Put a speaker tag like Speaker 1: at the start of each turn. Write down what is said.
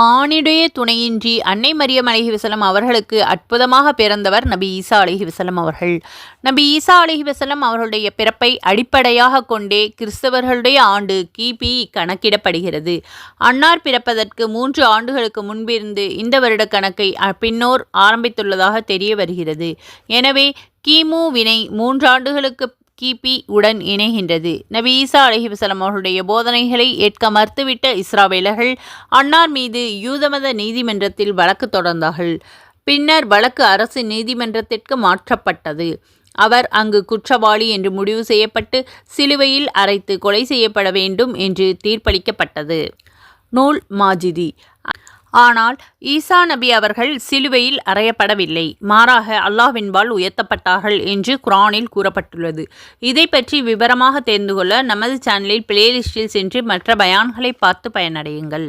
Speaker 1: ஆணிடைய துணையின்றி அன்னை மரியம் அலஹி வசலம் அவர்களுக்கு அற்புதமாக பிறந்தவர் நபி ஈசா அலஹி வசலம் அவர்கள். நபி ஈசா அலஹி வசலம் அவர்களுடைய பிறப்பை அடிப்படையாக கொண்டே கிறிஸ்தவர்களுடைய ஆண்டு கிபி கணக்கிடப்படுகிறது. அன்னார் பிறப்பதற்கு மூன்று ஆண்டுகளுக்கு முன்பிருந்து இந்த வருட கணக்கை பின்னோர் ஆரம்பித்துள்ளதாக தெரிய வருகிறது. எனவே கிமு வினை மூன்றாண்டுகளுக்கு கிபி உடன் இணைகின்றது. நபி ஈசா அலஹிவசலம் அவர்களுடைய போதனைகளை ஏற்க மறுத்துவிட்ட இஸ்ராவேலர்கள் அன்னார் மீது யூதமத நீதிமன்றத்தில் வழக்கு தொடர்ந்தார்கள். பின்னர் வழக்கு அரசு நீதிமன்றத்திற்கு மாற்றப்பட்டது. அவர் அங்கு குற்றவாளி என்று முடிவு செய்யப்பட்டு சிலுவையில் அரைத்து கொலை செய்யப்பட வேண்டும் என்று தீர்ப்பளிக்கப்பட்டது. நூல் மாஜிதி. ஆனால் ஈசா நபி அவர்கள் சிலுவையில் அறையப்படவில்லை. மாறாக அல்லாஹ்வின்பால் உயர்த்தப்பட்டார்கள் என்று குரானில் கூறப்பட்டுள்ளது. இதை பற்றி விவரமாக தெரிந்து கொள்ள நமது சேனலில் பிளேலிஸ்டில் சென்று மற்ற பயான்களை பார்த்து பயனடையுங்கள்.